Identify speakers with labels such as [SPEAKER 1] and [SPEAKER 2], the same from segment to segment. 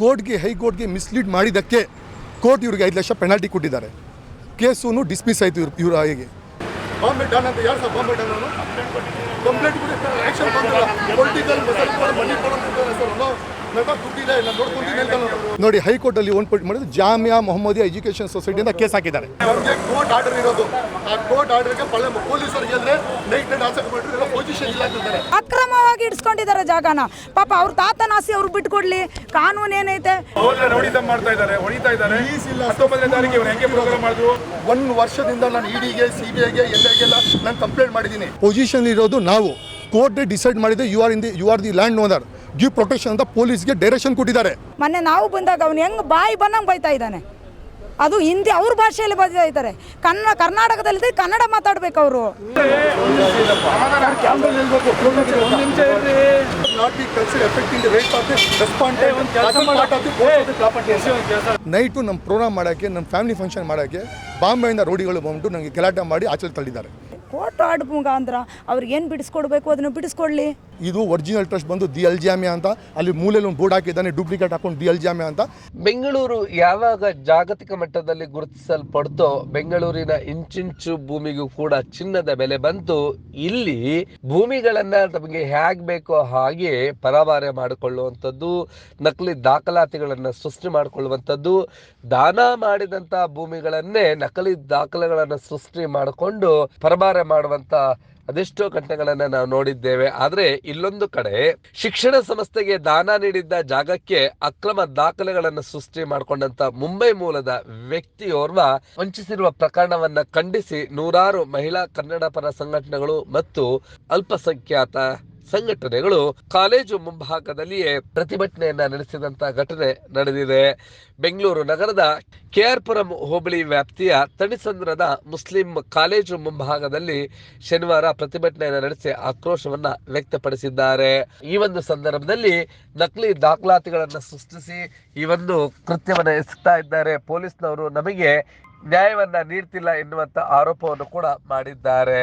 [SPEAKER 1] ಕೋರ್ಟ್ಗೆ ಹೈಕೋರ್ಟ್ಗೆ ಮಿಸ್ಲೀಡ್ ಮಾಡಿದ್ದಕ್ಕೆ ಕೋರ್ಟ್ ಇವ್ರಿಗೆ ಐದು ಲಕ್ಷ ಪೆನಾಲ್ಟಿ ಕೊಟ್ಟಿದ್ದಾರೆ. ಕೇಸು ಡಿಸ್ಮಿಸ್ ಆಯಿತು ಇವ್ರ, ಇವರ ಹಾಗೆ. ಬಾಂಬೆ ಡಾನ್ ಅಂತ ಯಾರು ಸರ್ ಬಾಂಬೆ ಡಾನ್ ಕಂಪ್ಲೇಂಟ್ ಬಂದಿಲ್ಲ ಪೊಲಿಟಿಕಲ್ ಮನಿ ಅಂತ ನೋಡಿ ಹೈಕೋರ್ಟಲ್ಲಿ ಒಂದು ಪಟ್ಟು ಮಾಡಿದ್ರು ಜಾಮಿಯಾ ಮೊಹಮ್ಮದಿಯಾ ಸೊಸೈಟಿ ಸೊಸೈಟಿಯಿಂದ ಕೇಸ್ ಹಾಕಿದ್ದಾರೆ. ಕೋರ್ಟ್ ಆರ್ಡರ್ ಇರೋದು. ಆ ಕೋರ್ಟ್ ಆರ್ಡರ್ಗೆ ಪೊಲೀಸರಿಗೆ ಹೇಳಿದ್ರೆ ನೈಟ್ ನೈಟ್ ಆಸಕ್ತಿ ಮಾಡಿದ್ರೆ ಪೊಸಿಷನ್ ಇಲ್ಲ ಅಂತಾರೆ
[SPEAKER 2] ಅಕ್ರಮವಾಗಿ ಇಡ್ಸ್ಕೊಂಡಿದ್ದಾರೆ ಜಾಗನ. ಪಾಪ ಅವ್ರ ತಾತನ ನಾಸಿ ಅವ್ರು ಬಿಟ್ಕೊಡ್ಲಿ. ಕಾನೂನು ಏನೈತೆ?
[SPEAKER 3] ಹೊಡಿತ ಮಾಡ್ತಾ ಇದ್ದಾರೆ ಹೊಡಿತಾ ಇದ್ದಾರೆ. ಹತ್ತೊಂಬತ್ತನೇ ತಾರೀಕು ಇವ್ರು ಹೆಂಗೆ ಪ್ರೋಗ್ರಾಮ್ ಮಾಡಿದ್ರು?
[SPEAKER 1] ಒಂದು ವರ್ಷದಿಂದ ನಾನು ಇಡಿಗೆ ಸಿ ಬಿ ಐಗೆ ಎಲ್ಲರಿಗೆಲ್ಲ ನಾನು ಕಂಪ್ಲೇಂಟ್ ಮಾಡಿದ್ದೀನಿ. ಪೊಸಿಷನ್ ಇರೋದು ನಾವು. ಕೋರ್ಟ್ ಡಿಸೈಡ್ ಮಾಡಿದೆ you are in the you are the land owner give protection ಅಂತ ಪೊಲೀಸ್ಗೆ ಡೈರೆಕ್ಷನ್ ಕೊಟ್ಟಿದ್ದಾರೆ.
[SPEAKER 2] ಮೊನ್ನೆ ನಾವು ಬಂದಾಗ ಅವನು ಹೆಂಗ್ ಬಾಯಿ ಬಂದಂಗೆ ಬೈತಾ ಇದ್ದಾನೆ. ಅದು ಹಿಂದಿ ಅವ್ರ ಭಾಷೆಯಲ್ಲಿ ಬೈತಾ ಇದ್ದಾರೆ. ಕನ್ನಡ ಕರ್ನಾಟಕದಲ್ಲಿ ಕನ್ನಡ ಮಾತಾಡ್ಬೇಕು ಅವರು. ನೈಟು ನಮ್ಮ ಪ್ರೋಗ್ರಾಮ್ ಮಾಡೋಕ್ಕೆ ನಮ್ಮ ಫ್ಯಾಮಿಲಿ ಫಂಕ್ಷನ್ ಮಾಡೋಕ್ಕೆ ಬಾಂಬೆಯಿಂದ ರೋಡಿಗಳು ಬಂದು ನನಗೆ ಗಲಾಟೆ ಮಾಡಿ ಆಚೆ ತಳ್ಳಿದ್ದಾರೆ. ಕೋರ್ಟ್ ಆರ್ಡ್ ಮುಖಾಂತರ ಅವ್ರಿಗೆ ಏನು ಬಿಡಿಸ್ಕೊಡ್ಬೇಕು ಅದನ್ನು ಬಿಡಿಸ್ಕೊಡ್ಲಿ? ಇದು ಒರಿಜಿನಲ್ ಟ್ರಸ್ಟ್ ಬಂದು ದಿ ಎಲ್ ಜಾಮ್ಯ ಅಂತ. ಅಲ್ಲಿ ಮೂಲೆಯಲ್ಲಿ ಒಂದು ಬೋರ್ಡ್ ಹಾಕಿದ್ದಾನೆ, ಡೂಪ್ಲಿಕೇಟ್ ಹಾಕೊಂಡು ಡಿ ಎಲ್ ಜಾಮ್ಯ ಅಂತ.
[SPEAKER 4] ಬೆಂಗಳೂರು ಯಾವಾಗ ಜಾಗತಿಕ ಮಟ್ಟದಲ್ಲಿ ಗುರುತಿಸಲ್ಪಡ್ತೋ ಬೆಂಗಳೂರಿನ ಇಂಚಿಂಚು ಭೂಮಿಗೂ ಕೂಡ ಚಿನ್ನದ ಬೆಲೆ ಬಂತು. ಇಲ್ಲಿ ಭೂಮಿಗಳನ್ನ ತಮಗೆ ಹೇಗ್ ಬೇಕೋ ಹಾಗೆ ಪರಾಭಾರೆ ಮಾಡಿಕೊಳ್ಳುವಂಥದ್ದು, ನಕಲಿ ದಾಖಲಾತಿಗಳನ್ನ ಸೃಷ್ಟಿ ಮಾಡಿಕೊಳ್ಳುವಂಥದ್ದು, ದಾನ ಮಾಡಿದಂತ ಭೂಮಿಗಳನ್ನೇ ನಕಲಿ ದಾಖಲೆಗಳನ್ನ ಸೃಷ್ಟಿ ಮಾಡಿಕೊಂಡು ಪರಭಾರೆ ಮಾಡುವಂತ ಅದೆಷ್ಟೋ ಘಟನೆಗಳನ್ನ ನಾವು ನೋಡಿದ್ದೇವೆ. ಆದ್ರೆ ಇಲ್ಲೊಂದು ಕಡೆ ಶಿಕ್ಷಣ ಸಂಸ್ಥೆಗೆ ದಾನ ನೀಡಿದ್ದ ಜಾಗಕ್ಕೆ ಅಕ್ರಮ ದಾಖಲೆಗಳನ್ನು ಸೃಷ್ಟಿ ಮಾಡಿಕೊಂಡಂತ ಮುಂಬೈ ಮೂಲದ ವ್ಯಕ್ತಿಯೋರ್ವ ವಂಚಿಸಿರುವ ಪ್ರಕರಣವನ್ನ ಖಂಡಿಸಿ ನೂರಾರು ಮಹಿಳಾ ಕನ್ನಡ ಪರ ಸಂಘಟನೆಗಳು ಮತ್ತು ಅಲ್ಪಸಂಖ್ಯಾತ ಸಂಘಟನೆಗಳು ಕಾಲೇಜು ಮುಂಭಾಗದಲ್ಲಿಯೇ ಪ್ರತಿಭಟನೆಯನ್ನ ನಡೆಸಿದಂತ ಘಟನೆ ನಡೆದಿದೆ. ಬೆಂಗಳೂರು ನಗರದ ಕೆಆರ್ಪುರಂ ಹೋಬಳಿ ವ್ಯಾಪ್ತಿಯ ತಣಿಸಂದ್ರದ ಮುಸ್ಲಿಂ ಕಾಲೇಜು ಮುಂಭಾಗದಲ್ಲಿ ಶನಿವಾರ ಪ್ರತಿಭಟನೆಯನ್ನು ನಡೆಸಿ ಆಕ್ರೋಶವನ್ನ ವ್ಯಕ್ತಪಡಿಸಿದ್ದಾರೆ. ಈ ಒಂದು ಸಂದರ್ಭದಲ್ಲಿ ನಕಲಿ ದಾಖಲಾತಿಗಳನ್ನು ಸೃಷ್ಟಿಸಿ ಈ ಒಂದು ಕೃತ್ಯವನ್ನ ಎಸಗ್ತಾ ಇದ್ದಾರೆ. ಪೊಲೀಸ್ನವರು ನಮಗೆ ನ್ಯಾಯವನ್ನ ನೀಡ್ತಿಲ್ಲ ಎನ್ನುವಂತ ಆರೋಪವನ್ನು ಕೂಡ ಮಾಡಿದ್ದಾರೆ.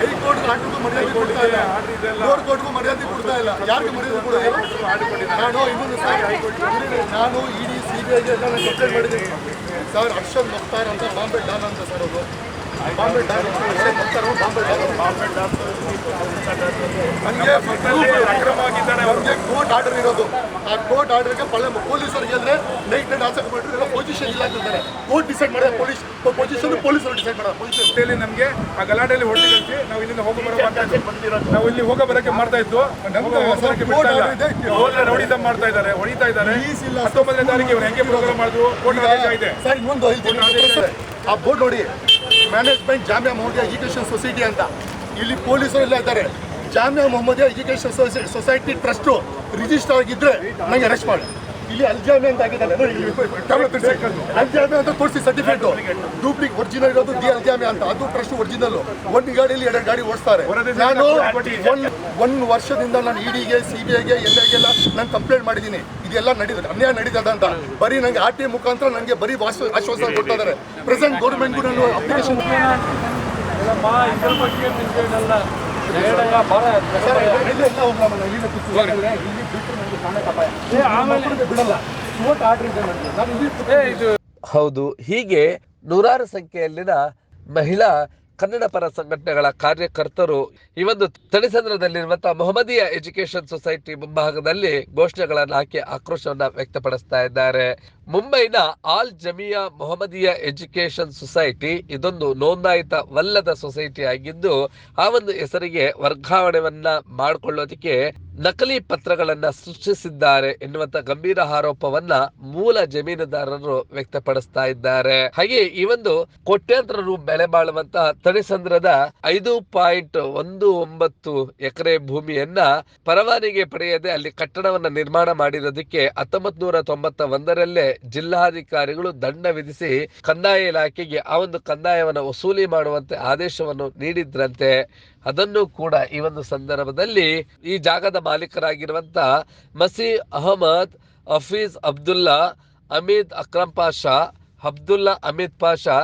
[SPEAKER 1] ಹೈಕೋರ್ಟ್ ಆರ್ಡರ್ಗೂ ಮರ್ಯಾದೆ ಕೊಡ್ತಾ ಇಲ್ಲ. ಕೋರ್ಟ್ ಕೋರ್ಟ್ಗೂ ಮರ್ಯಾದೆ ಕೊಡ್ತಾ ಇಲ್ಲ. ಯಾರಿಗೂ ಮರ್ಯಾದೆ ಇಲ್ಲ ನಾನು ಇನ್ನೊಂದು ಸರ್ ನಾನು ಇಡಿ ಸಿ ಬಿ ಐಗೆ ಎಲ್ಲ ಕಂಪ್ಲೇಂಟ್ ಮಾಡಿದ್ದೀನಿ. ಸರ್, ಅರ್ಷದ್ ಮುಕ್ತಾರ್ ಅಂತ ಬಾಂಬೆ ಡಾನ್ ಅಂತ ಸರ್ ಅವರು. ಬಾಂಬೆ ಡಾನ್ ಹರ್ಷದ್ ಮುಕ್ತಾರ್ ಅವ್ರು. ಬಾಂಬೆ ಡಾನ್ ಬಾಂಬೆ ಡಾನ್ ನನಗೆ
[SPEAKER 3] ಅಕ್ರಮವಾಗಿದ್ದಾರೆ ಅವರು
[SPEAKER 1] ಕೋರ್ಟ್ ಆರ್ಡರ್ ಇರೋದು. ಆ ಕೋರ್ಟ್ ಆರ್ಡರ್ಗೆ ಪಳ್ಳೆ ಪೊಲೀಸರಿಗೆ ಹೇಳಿದ್ರೆ ನೈಟ್ ನೈಟ್ ಆಸಕ್ತಿ ಮಾಡಿದ್ರೆ ಪೊಸಿಷನ್ ಇಲ್ಲ ಅಂತಾರೆ ಕೋರ್ಟ್ ಡಿಸೈಡ್ ಮಾಡಿದ ಪೊಲೀಸ್ ಪೊಸಿಷನ್ ಪೊಲೀಸರು ಡಿಸೈಡ್ ಮಾಡೋದು ಪೊಸಿಷನ್
[SPEAKER 3] ನಮಗೆ ಆ ಗಲಾಟೆಯಲ್ಲಿ ಹೊಡೆದು ಕಳಿಸಿ ನಾವು ಇಲ್ಲಿಂದ ಹೋಗಿ ಬರೋ ನಾವು ಇಲ್ಲಿ ಹೋಗೋ ಬರೋಕ್ಕೆ ಮಾಡ್ತಾ ಇದ್ದು. ನಮ್ಗೆ ರೌಡಿಸಂ ಮಾಡ್ತಾ ಇದ್ದಾರೆ ಹೊಡಿತಾ ಇದ್ದಾರೆ. ಹತ್ತೊಂಬತ್ತನೇ ತಾರೀಕು ಇವ್ರು ಹೆಂಗೆ ಪ್ರೋಗ್ರಾಮ್ ಮಾಡಿದ್ರು? ಕೋರ್ಟ್ ಆದೇಶ ಇದೆ?
[SPEAKER 1] ಸರ್ ಇನ್ನೊಂದು ಆ ಬೋರ್ಡ್ ನೋಡಿ. Management Jamia Mohammadia education society ಅಂತ. ಇಲ್ಲಿ ಪೊಲೀಸರು ಎಲ್ಲ ಇದ್ದಾರೆ. Jamia Mohammadia education society trust register ಆಗಿದ್ರೆ ನನಗೆ ಅರೆಸ್ಟ್ ಮಾಡಿ. ಇಲ್ಲಿ ಅಲ್ಜಾಮಿ ಅಂತ ಆಗಿದೆ. ಅಲ್ಜಾಮಿ ಅಂತ ತೋರಿಸಿ ಸರ್ಟಿಫಿಕೇಟ್ ಡೂಪ್ಲಿಕ್ ಒರಿಜಿನಲ್ ಇರೋದು ದಿ ಅಲ್ಜಾಮೆ ಅಂತ. ಅದು ಟ್ರಸ್ಟ್ ಒರಿಜಿನಲ್ ಒಂದು ಗಾಡಿಯಲ್ಲಿ ಎರಡು ಗಾಡಿ ಓಡಿಸ್ತಾರೆ. ನಾನು ಒಂದು ವರ್ಷದಿಂದ ನಾನು ಇಡಿಗೆ ಸಿ ಬಿ ಐಗೆ ಎಲ್ಲರಿಗೆಲ್ಲ ನಾನು ಕಂಪ್ಲೇಂಟ್ ಮಾಡಿದ್ದೀನಿ. ಇದೆಲ್ಲ ನಡೀತದೆ. ಅನ್ಯಾಯ ನಡೀತದೆ ಅಂತ. ಬರೀ ನಂಗೆ ಆರ್ ಟಿ ಮುಖಾಂತರ ನನಗೆ ಬರೀ ವಾಸ ಆಶ್ವಾಸನೆ ಕೊಡ್ತಾ ಇದ್ದಾರೆ. ಪ್ರೆಸೆಂಟ್ ಗೌರ್ಮೆಂಟ್ಗೂ ನಾನು ಅಪ್ಲಿಕೇಶನ್ ಬಿಡಲ್ಲ
[SPEAKER 4] ಹೌದು, ಹೀಗೆ ನೂರಾರು ಸಂಖ್ಯೆಯಲ್ಲಿನ ಮಹಿಳಾ ಕನ್ನಡ ಪರ ಸಂಘಟನೆಗಳ ಕಾರ್ಯಕರ್ತರು ಈ ಒಂದು ತಣಿಸಂದ್ರದಲ್ಲಿರುವಂತಹ ಮೊಹಮ್ಮದಿಯ ಎಜುಕೇಶನ್ ಸೊಸೈಟಿ ಮುಂಭಾಗದಲ್ಲಿ ಘೋಷಣೆಗಳನ್ನು ಹಾಕಿ ಆಕ್ರೋಶವನ್ನು ವ್ಯಕ್ತಪಡಿಸ್ತಾ ಇದ್ದಾರೆ. ಮುಂಬೈನ ಆಲ್ ಜಮಿಯಾ ಮೊಹಮ್ಮದಿಯ ಎಜುಕೇಶನ್ ಸೊಸೈಟಿ ಇದೊಂದು ನೋಂದಾಯಿತವಲ್ಲದ ಸೊಸೈಟಿ ಆಗಿದ್ದು ಆ ಒಂದು ಹೆಸರಿಗೆ ವರ್ಗಾವಣೆಯನ್ನ ಮಾಡಿಕೊಳ್ಳೋದಕ್ಕೆ ನಕಲಿ ಪತ್ರಗಳನ್ನ ಸೃಷ್ಟಿಸಿದ್ದಾರೆ ಎನ್ನುವಂತ ಗಂಭೀರ ಆರೋಪವನ್ನ ಮೂಲ ಜಮೀನುದಾರರು ವ್ಯಕ್ತಪಡಿಸ್ತಾ ಇದ್ದಾರೆ. ಹಾಗೆ ಈ ಒಂದು ಕೋಟ್ಯಾಂತರ ರು ಬೆಲೆ ಬಾಳುವಂತ ತಣಿಸಂದ್ರದ ಐದು ಪಾಯಿಂಟ್ ಒಂದು ಒಂಬತ್ತು ಎಕರೆ ಭೂಮಿಯನ್ನ ಪರವಾನಿಗೆ ಪಡೆಯದೆ ಅಲ್ಲಿ ಕಟ್ಟಡವನ್ನ ನಿರ್ಮಾಣ ಮಾಡಿರೋದಕ್ಕೆ ಹತ್ತೊಂಬತ್ ನೂರ ತೊಂಬತ್ತ ಒಂದರಲ್ಲೇ ಜಿಲ್ಲಾಧಿಕಾರಿಗಳು ದಂಡ ವಿಧಿಸಿ ಕಂದಾಯ ಇಲಾಖೆಗೆ ಆ ಒಂದು ಕಂದಾಯವನ್ನು ವಸೂಲಿ ಮಾಡುವಂತೆ ಆದೇಶವನ್ನು ನೀಡಿದ್ರಂತೆ. ಅದನ್ನು ಕೂಡ ಈ ಒಂದು ಸಂದರ್ಭದಲ್ಲಿ ಈ ಜಾಗದ ಮಾಲೀಕರಾಗಿರುವಂತ ಮಸಿ ಅಹಮದ್ ಹಫೀಜ್ ಅಬ್ದುಲ್ಲಾ ಅಮೀದ್ ಅಕ್ರಮ್ ಪಾಷಾ, ಅಬ್ದುಲ್ಲಾ ಅಮಿತ್ ಪಾಷಾ,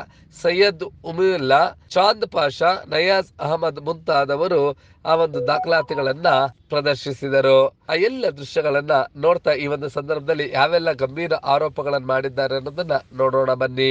[SPEAKER 4] ಸೈಯದ್ ಉಮಿಯುಲ್ಲಾ ಚಾಂದ್ ಪಾಷಾ, ನಯಾಜ್ ಅಹಮದ್ ಮುಂತಾದವರು ಆ ಒಂದು ದಾಖಲಾತಿಗಳನ್ನ ಪ್ರದರ್ಶಿಸಿದರು. ಆ ಎಲ್ಲ ದೃಶ್ಯಗಳನ್ನ ನೋಡ್ತಾ ಈ ಒಂದು ಸಂದರ್ಭದಲ್ಲಿ ಯಾವೆಲ್ಲ ಗಂಭೀರ ಆರೋಪಗಳನ್ನು ಮಾಡಿದ್ದಾರೆ ಅನ್ನೋದನ್ನ ನೋಡೋಣ ಬನ್ನಿ.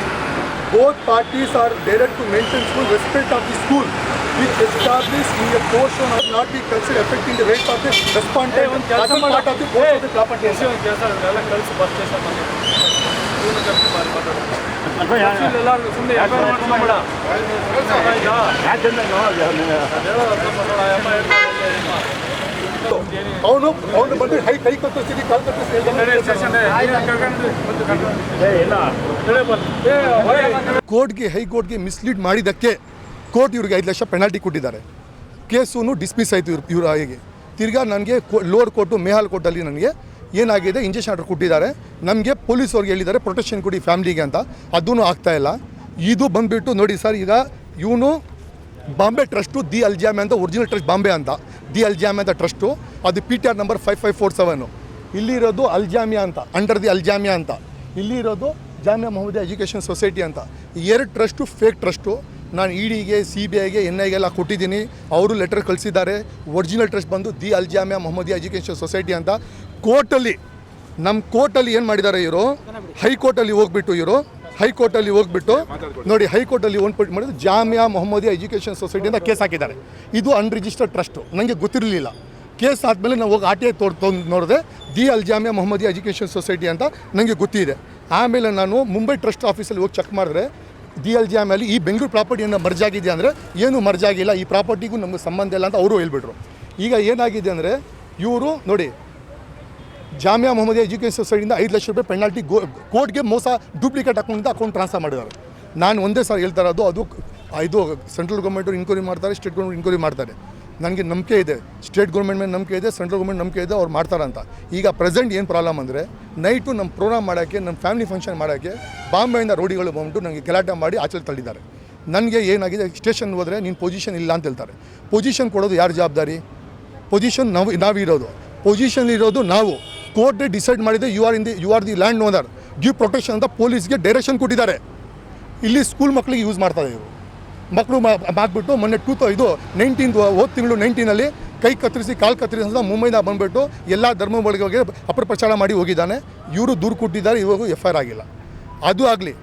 [SPEAKER 1] ಹೈಕೋರ್ಟ್ ಏನು ಕೊಟ್ಟಿದೆ both parties are directed to maintain school respect of the school which establish in a portion of not be consider effecting the right of the respondent part of the court of the property ಅವನು ಅವನು ಬಂದು high ಕೈ ಕತ್ತಿಸ್ತೀನಿ ಕಾಲ್ ಕತ್ತಿಸ್ತೀನಿ ಕೋರ್ಟ್ಗೆ ಹೈಕೋರ್ಟ್ಗೆ mislead ಮಾಡಿದ್ದಕ್ಕೆ court ಇವ್ರಿಗೆ ಐದು lakh penalty ಕೊಟ್ಟಿದ್ದಾರೆ. ಕೇಸು ಡಿಸ್ಮಿಸ್ ಆಯಿತು ಇವ್ರು ಇವ್ರ ಹಾಗೆ ತಿರ್ಗಾ ನನಗೆ ಲೋರ್ ಕೋರ್ಟು ಮೇಹಾಲ್ ಕೋರ್ಟಲ್ಲಿ ನನಗೆ ಏನಾಗಿದೆ ಇಂಜೆಕ್ಷನ್ ಆರ್ಡರ್ ಕೊಟ್ಟಿದ್ದಾರೆ. ನಮಗೆ ಪೊಲೀಸವ್ರಿಗೆ ಹೇಳಿದ್ದಾರೆ ಪ್ರೊಟೆಕ್ಷನ್ ಕೊಡಿ ಫ್ಯಾಮ್ಲಿಗೆ ಅಂತ. ಅದೂ ಆಗ್ತಾ ಇಲ್ಲ. ಇದು ಬಂದುಬಿಟ್ಟು ನೋಡಿ ಸರ್ ಈಗ ಇವನು ಬಾಂಬೆ ಟ್ರಸ್ಟು ದಿ ಅಲ್ಜಾಮೆ ಅಂತ, ಒರಿಜಿನಲ್ ಟ್ರಸ್ಟ್ ಬಾಂಬೆ ಅಂತ. ದಿ ಅಲ್ಜಾಮೆ ಅಂತ ಟ್ರಸ್ಟು. ಅದು P T R number five five four seven ಇಲ್ಲಿರೋದು ಅಲ್ಜಾಮಿಯಾ ಅಂತ ಅಂಡರ್ ದಿ ಅಲ್ಜಾಮಿಯಾ ಅಂತ. ಇಲ್ಲಿರೋದು ಜಾಮಿಯಾ ಮೊಹಮ್ಮದಿಯಾ ಎಜುಕೇಷನ್ ಸೊಸೈಟಿ ಅಂತ. ಎರಡು ಟ್ರಸ್ಟು ಫೇಕ್ ಟ್ರಸ್ಟು. ನಾನು ಇ ಡಿಗೆ ಸಿ ಬಿ ಐಗೆ ಎನ್ ಐಗೆಲ್ಲ ಕೊಟ್ಟಿದ್ದೀನಿ. ಅವರು ಲೆಟರ್ ಕಳಿಸಿದ್ದಾರೆ. ಒರಿಜಿನಲ್ ಟ್ರಸ್ಟ್ ಬಂದು the Aljamia Mohammadiya education society ಅಂತ. ಕೋರ್ಟಲ್ಲಿ ನಮ್ಮ ಕೋರ್ಟಲ್ಲಿ ಏನು ಮಾಡಿದ್ದಾರೆ ಇವರು? ಹೈಕೋರ್ಟಲ್ಲಿ ಹೋಗ್ಬಿಟ್ಟು ಇವರು ಹೈಕೋರ್ಟಲ್ಲಿ ಹೋಗ್ಬಿಟ್ಟು ನೋಡಿ ಹೈಕೋರ್ಟಲ್ಲಿ ಒಂದು ಮಾಡಿದ್ರು ಜಾಮಿಯಾ ಮೊಹಮ್ಮದಿ ಎಜುಕೇಷನ್ ಸೊಸೈಟಿ ಅಂತ ಕೇಸ್ ಹಾಕಿದ್ದಾರೆ. ಇದು ಅನ್ರಿಜಿಸ್ಟರ್ಡ್ ಟ್ರಸ್ಟು ನನಗೆ ಗೊತ್ತಿರಲಿಲ್ಲ. ಕೇಸ್ ಆದಮೇಲೆ ನಾವು ಹೋಗಿ ಆರ್ ಟಿ ಐ ತೋರ್ ತೊಂದು ನೋಡಿದೆ ದಿ ಅಲ್ ಜಾಮಿಯಾ ಮೊಹಮ್ಮದಿಯಾ ಎಜುಕೇಷನ್ ಸೊಸೈಟಿ ಅಂತ ನನಗೆ ಗೊತ್ತಿದೆ. ಆಮೇಲೆ ನಾನು ಮುಂಬೈ ಟ್ರಸ್ಟ್ ಆಫೀಸಲ್ಲಿ ಹೋಗಿ ಚೆಕ್ ಮಾಡಿದ್ರೆ ಡಿ ಎಲ್ ಜಿ ಆಮೇಲೆ ಈ ಬೆಂಗಳೂರು ಪ್ರಾಪರ್ಟಿಯನ್ನು ಮರ್ಜ್ ಆಗಿದೆ ಅಂದರೆ ಏನು ಮರ್ಜ್ ಆಗಿಲ್ಲ ಈ ಪ್ರಾಪರ್ಟಿಗೂ ನಮಗೆ ಸಂಬಂಧ ಇಲ್ಲ ಅಂತ ಅವರು ಹೇಳ್ಬಿಟ್ರು. ಈಗ ಏನಾಗಿದೆ ಅಂದರೆ ಇವರು ನೋಡಿ ಜಾಮಿಯಾ ಮೊಹಮ್ಮದಿಯಾ ಎಜುಕೇಷನ್ ಸೊಸೈಟಿಯಿಂದ ಐದು ಲಕ್ಷ ರೂಪಾಯಿ ಪೆನಾಲ್ಟಿ ಗೋ ಕೋರ್ಟ್ಗೆ ಮೋಸ ಡೂಪ್ಲಿಕೇಟ್ ಅಕೌಂಟಿಂದ ಅಕೌಂಟ್ ಟ್ರಾನ್ಸ್ಫರ್ ಮಾಡಿದ್ದಾರೆ. ನಾನು ಒಂದೇ ಸಾರಿ ಹೇಳ್ತಾ ಇರೋದು, ಅದು ಇದು ಸೆಂಟ್ರಲ್ ಗೌರ್ಮೆಂಟು ಇನ್ಕ್ವೈರಿ ಮಾಡ್ತಾರೆ ಸ್ಟೇಟ್ ಗೌರ್ಮೆಂಟ್ ಇನ್ಕ್ವೈರಿ ಮಾಡ್ತಾರೆ. ನನಗೆ ನಂಬಿಕೆ ಇದೆ. ಸ್ಟೇಟ್ ಗೌರ್ಮೆಂಟ್ ಮೇಲೆ ನಂಬಿಕೆ ಇದೆ ಸೆಂಟ್ರಲ್ ಗೌರ್ಮೆಂಟ್ ನಂಬಿಕೆ ಇದೆ, ಅವ್ರು ಅಂತ. ಈಗ ಪ್ರೆಸೆಂಟ್ ಏನು ಪ್ರಾಬ್ಲಮ್ ಅಂದರೆ ನೈಟು ನಮ್ಮ ಪ್ರೋಗ್ರಾಮ್ ಮಾಡೋಕ್ಕೆ ನಮ್ಮ ಫ್ಯಾಮಿಲಿ ಫಂಕ್ಷನ್ ಮಾಡೋಕ್ಕೆ ಬಾಂಬೆಯಿಂದ ರೋಡಿಗಳು ಬಂದ್ಬಿಟ್ಟು ನನಗೆ ಗಲಾಟೆ ಮಾಡಿ ಆಚೆ ತಳ್ಳಿದ್ದಾರೆ. ನನಗೆ ಏನಾಗಿದೆ ಸ್ಟೇಷನ್ ಹೋದರೆ ನೀನು ಪೊಸಿಷನ್ ಇಲ್ಲ ಅಂತ ಹೇಳ್ತಾರೆ. ಪೊಸಿಷನ್ ಕೊಡೋದು ಯಾರು ಜವಾಬ್ದಾರಿ? ಪೊಸಿಷನ್ ನಾವು ನಾವಿರೋದು. ಪೊಸಿಷನ್ ಇರೋದು ನಾವು. ಕೋರ್ಟೇ ಡಿಸೈಡ್ ಮಾಡಿದೆ you are in the you are the land owner give protection ಅಂತ ಪೊಲೀಸ್ಗೆ ಡೈರೆಕ್ಷನ್ ಕೊಟ್ಟಿದ್ದಾರೆ. ಇಲ್ಲಿ ಸ್ಕೂಲ್ ಮಕ್ಕಳಿಗೆ ಯೂಸ್ ಮಾಡ್ತಾರೆ ಇವರು ಮಕ್ಕಳು ಹಾಕ್ಬಿಟ್ಟು ಮೊನ್ನೆ ಟೂ ತೌ ಇದು ನೈನ್ಟೀನ್ ಹೋದ ತಿಂಗಳು ನೈನ್ಟೀನಲ್ಲಿ ಕೈ ಕತ್ತರಿಸಿ, ಕಾಲು ಕತ್ತರಿಸಿ ಅಂತ ಮುಂಬೈನ ಬಂದುಬಿಟ್ಟು ಎಲ್ಲ ಧರ್ಮಗಳಿಗೆ ಅಪ್ರಪ್ರಚಾರ ಮಾಡಿ ಹೋಗಿದ್ದಾನೆ. ಇವರು ದೂರು ಕೊಟ್ಟಿದ್ದಾರೆ, ಇವಾಗ ಎಫ್ ಐ ಆರ್ ಆಗಿಲ್ಲ. ಅದು ಆಗಲಿ,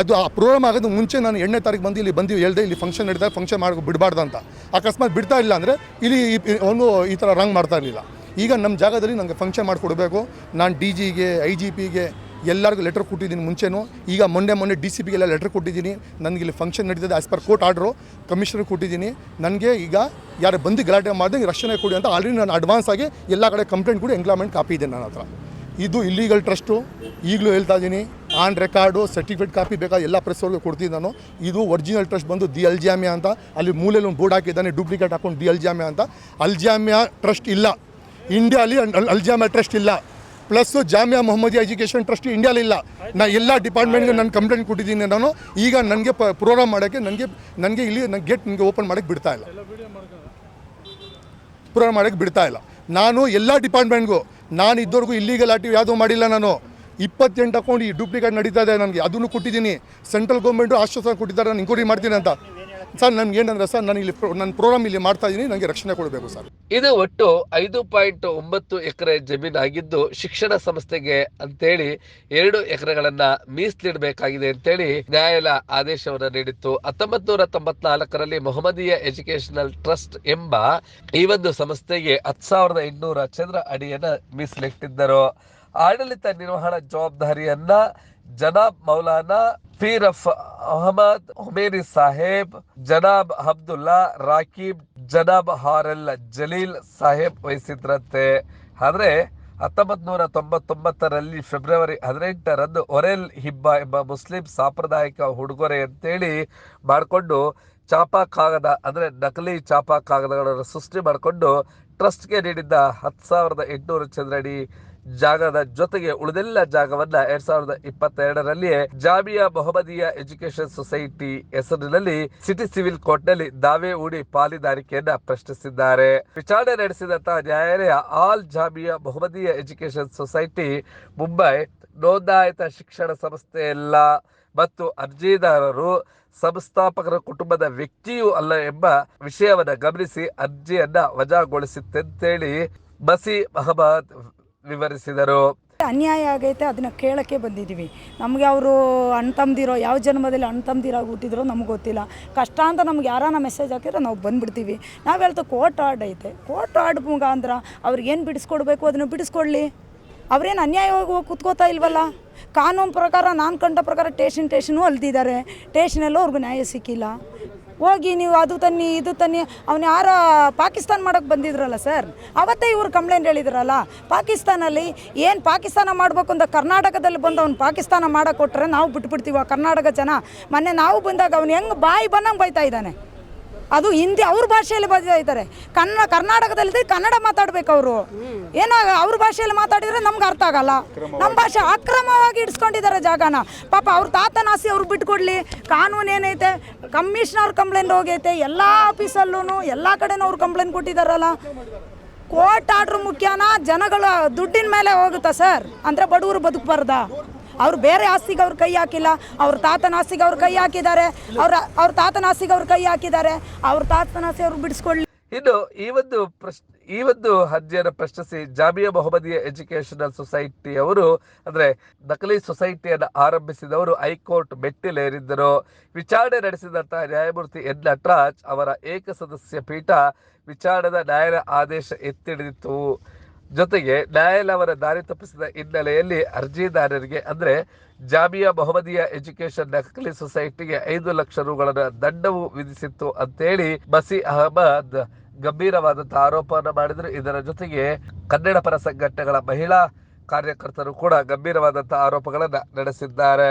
[SPEAKER 1] ಅದು ಆ ಪ್ರೋಗ್ರಾಮ್ ಆಗೋದು ಮುಂಚೆ ನಾನು ಎಂಟನೇ ತಾರೀಕು ಬಂದು ಇಲ್ಲಿ ಬಂದು ಹೇಳ್ದೆ, ಇಲ್ಲಿ ಫಂಕ್ಷನ್ ನಡೀತಾರೆ ಫಂಕ್ಷನ್ ಮಾಡಿ ಬಿಡಬಾರ್ದು ಅಂತ. ಅಕಸ್ಮಾತ್ ಬಿಡ್ತಾ ಇಲ್ಲ ಅಂದರೆ ಇಲ್ಲಿ ಅವನು ಈ ಥರ ರಂಗ್ ಮಾಡ್ತಾ ಇರಲಿಲ್ಲ. ಈಗ ನಮ್ಮ ಜಾಗದಲ್ಲಿ ನನಗೆ ಫಂಕ್ಷನ್ ಮಾಡಿಕೊಡ್ಬೇಕು. ನಾನು ಡಿ ಜಿಗೆ ಐ ಜಿ ಪಿಗೆ ಎಲ್ಲರಿಗೂ ಲೆಟರ್ ಕೊಟ್ಟಿದ್ದೀನಿ ಮುಂಚೆನೂ. ಈಗ ಮೊನ್ನೆ ಮೊನ್ನೆ ಡಿ ಸಿ ಪಿಗೆಲ್ಲ ಲೆಟರ್ ಕೊಟ್ಟಿದ್ದೀನಿ. ನನಗೆ ಇಲ್ಲಿ ಫಂಕ್ಷನ್ ನಡೀತದೆ as per court order commissioner ಕೊಟ್ಟಿದ್ದೀನಿ. ನನಗೆ ಈಗ ಯಾರು ಬಂದು ಗಲಾಟೆ ಮಾಡಿದಂಗೆ ರಕ್ಷಣೆ ಕೊಡಿ ಅಂತ ಆಲ್ರೆಡಿ ನಾನು ಅಡ್ವಾನ್ಸ್ ಆಗಿ ಎಲ್ಲ ಕಡೆ ಕಂಪ್ಲೇಂಟ್ ಕೊಡಿ ಎಂಕ್ಲಾಮೆಂಟ್ ಕಾಪಿ ಇದೆ ನನ್ನ ಹತ್ರ. ಇದು ಇಲ್ಲೀಗಲ್ ಟ್ರಸ್ಟು ಈಗಲೂ ಹೇಳ್ತಾ ಇದ್ದೀನಿ ಆನ್ ರೆಕಾರ್ಡು ಸರ್ಟಿಫಿಕೇಟ್ ಕಾಪಿ ಬೇಕಾದ ಎಲ್ಲ ಪ್ರೆಸ್ ಅವ್ರಿಗೆ ಕೊಡ್ತೀನಿ ನಾನು. ಇದು ಒರಿಜಿನಲ್ ಟ್ರಸ್ಟ್ ಬಂದು ದಿ ಅಲ್ಜಾಮಿಯಾ ಅಂತ. ಅಲ್ಲಿ ಮೂಲೆಯಲ್ಲಿ ಒಂದು ಬೋರ್ಡ್ ಹಾಕಿದ್ದಾನೆ. ಡೂಪ್ಲಿಕೇಟ್ ಹಾಕೊಂಡು ದಿ ಅಲ್ಜಾಮಿಯಾ ಅಂತ. ಅಲ್ಜಾಮಿಯಾ ಟ್ರಸ್ಟ್ ಇಲ್ಲ. ಇಂಡಿಯಾಲಿ ಅಲ್- ಅಲ್ಜಾಮಿಯಾ ಟ್ರಸ್ಟ್ ಇಲ್ಲ. Plus Jamia Mohammadi education trust ಇಂಡಿಯಾಲಿ ಇಲ್ಲ. ನಾ ಎಲ್ಲ ಡಿಪಾರ್ಟ್ಮೆಂಟ್ಗೆ ನಾನು ಕಂಪ್ಲೇಂಟ್ ಕೊಟ್ಟಿದ್ದೀನಿ ನಾನು. ಈಗ ನನಗೆ ಪ ಪ್ರೋಗ್ರಾಮ್ ಮಾಡೋಕ್ಕೆ ನನಗೆ ನನಗೆ ಇಲ್ಲಿ ನನ್ನ ಗೇಟ್ ನನಗೆ ಓಪನ್ ಮಾಡೋಕ್ಕೆ ಬಿಡ್ತಾ ಇಲ್ಲ. ಪ್ರೋಗ್ರಾಮ್ ಮಾಡೋಕ್ಕೆ ಬಿಡ್ತಾ ಇಲ್ಲ. ನಾನು ಎಲ್ಲ ಡಿಪಾರ್ಟ್ಮೆಂಟ್ಗೂ ನಾನು ಇದ್ದವರೆಗೂ ಇಲ್ಲಿಗಲ್ ಆಕ್ಟಿವ್ ಯಾವುದೂ ಮಾಡಿಲ್ಲ ನಾನು. ಇಪ್ಪತ್ತೆಂಟು ಅಕೌಂಟ್ ಈ ಡೂಪ್ಲಿಕೇಟ್ ನಡೀತಾ ಇದೆ ನನಗೆ. ಅದನ್ನು ಕೊಟ್ಟಿದ್ದೀನಿ. ಸೆಂಟ್ರಲ್ ಗೌರ್ಮೆಂಟು ಆಶ್ವಾಸನೆ ಕೊಟ್ಟಿದ್ದಾರೆ ನಾನು ಇನ್ಕ್ವೈರಿ ಮಾಡ್ತೀನಿ ಅಂತ.
[SPEAKER 2] ಸರ್, ನನ್ಗೆ ಏನಂದ್ರೆ ಸರ್, ನಾನು ಇಲ್ಲಿ ನನ್ನ ಪ್ರೋಗ್ರಾಮ್ ಇಲ್ಲಿ ಮಾಡ್ತಾ ಇದ್ದೀನಿ ನನಗೆ ರಕ್ಷಣೆ ಕೊಡಬೇಕು ಸರ್.
[SPEAKER 4] ಇದು ಒಟ್ಟು ಐದು ಪಾಯಿಂಟ್ ಒಂಬತ್ತು ಎಕರೆ ಜಮೀನಾಗಿದ್ದು ಶಿಕ್ಷಣ ಸಂಸ್ಥೆಗೆ ಅಂತೇಳಿ ಎರಡು ಎಕರೆಗಳನ್ನ ಮೀಸಲಿಡಬೇಕಾಗಿದೆ ಅಂತೇಳಿ ನ್ಯಾಯಾಲಯ ಆದೇಶವನ್ನು ನೀಡಿತ್ತು. ಹತ್ತೊಂಬತ್ ನೂರ ತೊಂಬತ್ನಾಲ್ಕರಲ್ಲಿ ಮೊಹಮ್ಮದಿಯ ಎಜುಕೇಶನಲ್ ಟ್ರಸ್ಟ್ ಎಂಬ ಈ ಒಂದು ಸಂಸ್ಥೆಗೆ ಹತ್ತು ಸಾವಿರದ ಎಂಟುನೂರ ಚಂದ್ರ ಅಡಿಯನ್ನ ಮೀಸಲಿಟ್ಟಿದ್ದರು. ಆಡಳಿತ ನಿರ್ವಹಣಾ ಜವಾಬ್ದಾರಿಯನ್ನ ಜನಾಬ್ ಮೌಲಾನಾ ಫೀರಫ್ ಅಹಮದ್ ಹುಮೇರಿ ಸಾಹೇಬ್, ಜನಾಬ್ ಅಬ್ದುಲ್ಲಾ ರಾಕೀಬ್, ಜನಾಬ್ ಹಾರೆಲ್ ಜಲೀಲ್ ಸಾಹೇಬ್ ವಹಿಸಿದ್ರಂತೆ. ಆದರೆ ಹತ್ತೊಂಬತ್ ನೂರ ತೊಂಬತ್ತೊಂಬತ್ತರಲ್ಲಿ ಫೆಬ್ರವರಿ ಹದಿನೆಂಟರಂದು ಒರೆಲ್ ಹಿಬ್ಬ ಎಂಬ ಮುಸ್ಲಿಂ ಸಾಂಪ್ರದಾಯಿಕ ಉಡುಗೊರೆ ಅಂತೇಳಿ ಮಾಡಿಕೊಂಡು ಚಾಪಾ ಕಾಗದ, ಅಂದರೆ ನಕಲಿ ಚಾಪಾ ಕಾಗದಗಳನ್ನು ಸೃಷ್ಟಿ ಮಾಡಿಕೊಂಡು ಟ್ರಸ್ಟ್ಗೆ ನೀಡಿದ್ದ ಹತ್ತು ಸಾವಿರದ ಎಂಟುನೂರು ಚಂದ್ರಡಿ ಜಾಗದ ಜೊತೆಗೆ ಉಳಿದೆಲ್ಲ ಜಾಗವನ್ನ ಎರಡ್ ಸಾವಿರದ ಇಪ್ಪತ್ತೆರಡರಲ್ಲಿಯೇ ಜಾಮಿಯಾ ಮೊಹಮ್ಮದಿಯಾ ಎಜುಕೇಶನ್ ಸೊಸೈಟಿ ಹೆಸರಿನಲ್ಲಿ ಸಿಟಿ ಸಿವಿಲ್ ಕೋರ್ಟ್ನಲ್ಲಿ ದಾವೆ ಹೂಡಿ ಪಾಲಿದಾರಿಕೆಯನ್ನ ಪ್ರಶ್ನಿಸಿದ್ದಾರೆ. ವಿಚಾರಣೆ ನಡೆಸಿದಂತಹ ನ್ಯಾಯಾಲಯ ಆಲ್ ಜಾಮಿಯಾ ಮೊಹಮ್ಮದಿಯಾ ಎಜುಕೇಶನ್ ಸೊಸೈಟಿ ಮುಂಬೈ ನೋಂದಾಯಿತ ಶಿಕ್ಷಣ ಸಂಸ್ಥೆಯಲ್ಲ ಮತ್ತು ಅರ್ಜಿದಾರರು ಸಂಸ್ಥಾಪಕರ ಕುಟುಂಬದ ವ್ಯಕ್ತಿಯೂ ಅಲ್ಲ ಎಂಬ ವಿಷಯವನ್ನ ಗಮನಿಸಿ ಅರ್ಜಿಯನ್ನ ವಜಾಗೊಳಿಸಿತ್ತಂತೇಳಿ ಬಸಿ ಅಹಮದ್ ವಿವರಿಸಿದರು.
[SPEAKER 5] ಅನ್ಯಾಯ ಆಗೈತೆ, ಅದನ್ನ ಕೇಳೋಕ್ಕೆ ಬಂದಿದ್ದೀವಿ. ನಮಗೆ ಅವರು ಅಣ್ಣ ತಮ್ದಿರೋ, ಯಾವ ಜನ್ಮದಲ್ಲಿ ಅಣ್ಣ ತಮ್ದಿರಾಗಿ ಹುಟ್ಟಿದ್ರೋ ನಮ್ಗೆ ಗೊತ್ತಿಲ್ಲ. ಕಷ್ಟ ಅಂತ ನಮ್ಗೆ ಯಾರಾನ ಮೆಸೇಜ್ ಹಾಕಿದ್ರೆ ನಾವು ಬಂದ್ಬಿಡ್ತೀವಿ. ನಾವು ಹೇಳ್ತಾ ಕೋರ್ಟ್ ಆರ್ಡ್ ಐತೆ. ಕೋರ್ಟ್ ಆರ್ಡ್ ಮುಖಾಂತರ ಅವ್ರಿಗೇನು ಬಿಡಿಸ್ಕೊಡ್ಬೇಕು ಅದನ್ನು ಬಿಡಿಸ್ಕೊಡ್ಲಿ. ಅವ್ರೇನು ಅನ್ಯಾಯವಾಗಿ ಹೋಗಿ ಕುತ್ಕೋತಾ ಇಲ್ವಲ್ಲ? ಕಾನೂನು ಪ್ರಕಾರ, ನಾನು ಕಂಡ ಪ್ರಕಾರ ಟೇಷನ್ ಟೇಷನು ಅಲ್ದಿದ್ದಾರೆ ಟೇಷನಲ್ಲೂ ಅವ್ರಿಗೂ ನ್ಯಾಯ ಸಿಕ್ಕಿಲ್ಲ. ಹೋಗಿ ನೀವು ಅದು ತನ್ನಿ, ಇದು ತನ್ನಿ. ಅವ್ನು ಯಾರ ಪಾಕಿಸ್ತಾನ ಮಾಡೋಕ್ಕೆ ಬಂದಿದ್ರಲ್ಲ ಸರ್? ಅವತ್ತೇ ಇವ್ರು ಕಂಪ್ಲೇಂಟ್ ಹೇಳಿದ್ರಲ್ಲ? ಪಾಕಿಸ್ತಾನಲ್ಲಿ ಏನು ಪಾಕಿಸ್ತಾನ ಮಾಡಬೇಕು ಅಂತ ಕರ್ನಾಟಕದಲ್ಲಿ ಬಂದು ಅವ್ನು ಪಾಕಿಸ್ತಾನ ಮಾಡಕ್ಕೆ ಕೊಟ್ಟರೆ ನಾವು ಬಿಟ್ಬಿಡ್ತೀವ ಕರ್ನಾಟಕ ಜನ? ಮೊನ್ನೆ ನಾವು ಬಂದಾಗ ಅವ್ನು ಹೆಂಗೆ ಬಾಯಿ ಬಂದಂಗೆ ಬೈತಾ ಇದ್ದಾನೆ? ಅದು ಹಿಂದಿ ಅವ್ರ ಭಾಷೆಯಲ್ಲಿ ಇದ್ದಾರೆ. ಕನ್ನಡ ಕರ್ನಾಟಕದಲ್ಲಿ ಕನ್ನಡ ಮಾತಾಡ್ಬೇಕು ಅವರು. ಏನೋ ಅವ್ರ ಭಾಷೆಯಲ್ಲಿ ಮಾತಾಡಿದ್ರೆ ನಮ್ಗೆ ಅರ್ಥ ಆಗಲ್ಲ. ನಮ್ಮ ಭಾಷೆ ಅಕ್ರಮವಾಗಿ ಇಡ್ಸ್ಕೊಂಡಿದ್ದಾರೆ ಜಾಗನ. ಪಾಪ ಅವ್ರ ತಾತನಾಸಿ ಅವ್ರು ಬಿಟ್ಕೊಡ್ಲಿ. ಕಾನೂನು ಏನೈತೆ? ಕಮಿಷನರ್ ಕಂಪ್ಲೇಂಟ್ ಹೋಗೈತೆ. ಎಲ್ಲ ಆಫೀಸಲ್ಲೂ ಎಲ್ಲ ಕಡೆನೂ ಅವ್ರು ಕಂಪ್ಲೇಂಟ್ ಕೊಟ್ಟಿದ್ದಾರಲ್ಲ. ಕೋರ್ಟ್ ಆರ್ಡ್ರ್ ಮುಖ್ಯನ? ಜನಗಳ ದುಡ್ಡಿನ ಮೇಲೆ ಹೋಗುತ್ತಾ ಸರ್? ಅಂದರೆ ಬಡವರು ಬದುಕಬಾರ್ದಾ? ಅವ್ರು ಬೇರೆ ಆಸ್ತಿಗೆ ಅವ್ರು ಕೈ ಹಾಕಿಲ್ಲ, ಅವ್ರ ತಾತನ ಆಸ್ತಿಗೆ ಅವ್ರು ಕೈ ಹಾಕಿದ್ದಾರೆ, ಅವ್ರ ಅವ್ರ ತಾತನ ಆಸ್ತಿಗೆ ಅವ್ರು ಕೈ ಹಾಕಿದ್ದಾರೆ, ಅವ್ರ ತಾತನ ಆಸ್ತಿ ಅವ್ರು ಬಿಡಿಸ್ಕೊಳ್ಳಿ.
[SPEAKER 4] ಇನ್ನು ಈ ಒಂದು ಪ್ರಶ್ನೆ ಈ ಒಂದು ಅರ್ಜಿಯನ್ನು ಪ್ರಶ್ನಿಸಿ ಜಾಮಿಯಾ ಮೊಹಮ್ಮದಿಯ ಎಜುಕೇಶನಲ್ ಸೊಸೈಟಿ ಅವರು, ಅಂದ್ರೆ ನಕಲಿ ಸೊಸೈಟಿಯನ್ನು ಆರಂಭಿಸಿದವರು ಹೈಕೋರ್ಟ್ ಮೆಟ್ಟಿಲೇರಿದ್ದರು. ವಿಚಾರಣೆ ನಡೆಸಿದಂತಹ ನ್ಯಾಯಮೂರ್ತಿ ಎನ್ ನಟರಾಜ್ ಅವರ ಏಕಸದಸ್ಯ ಪೀಠ ವಿಚಾರಣದ ನ್ಯಾಯಾಲಯ ಆದೇಶ ಎತ್ತಿಡಿದಿತ್ತು ಜೊತೆಗೆ ನ್ಯಾಯಾಲಯವರ ದಾರಿ ತಪ್ಪಿಸಿದ ಹಿನ್ನೆಲೆಯಲ್ಲಿ ಅರ್ಜಿದಾರರಿಗೆ, ಅಂದರೆ ಜಾಮಿಯಾ ಮೊಹಮ್ಮದಿಯಾ ಎಜುಕೇಶನ್ ನಕಲಿ ಸೊಸೈಟಿಗೆ ಐದು ಲಕ್ಷ ರುಗಳ ದಂಡವು ವಿಧಿಸಿತ್ತು ಅಂತೇಳಿ ಬಸಿ ಅಹಮದ್ ಗಂಭೀರವಾದಂತಹ ಆರೋಪವನ್ನು ಮಾಡಿದರು. ಇದರ ಜೊತೆಗೆ ಕನ್ನಡ ಪರ ಸಂಘಟನೆಗಳ ಮಹಿಳಾ ಕಾರ್ಯಕರ್ತರು ಕೂಡ ಗಂಭೀರವಾದಂತಹ ಆರೋಪಗಳನ್ನು ನಡೆಸಿದ್ದಾರೆ.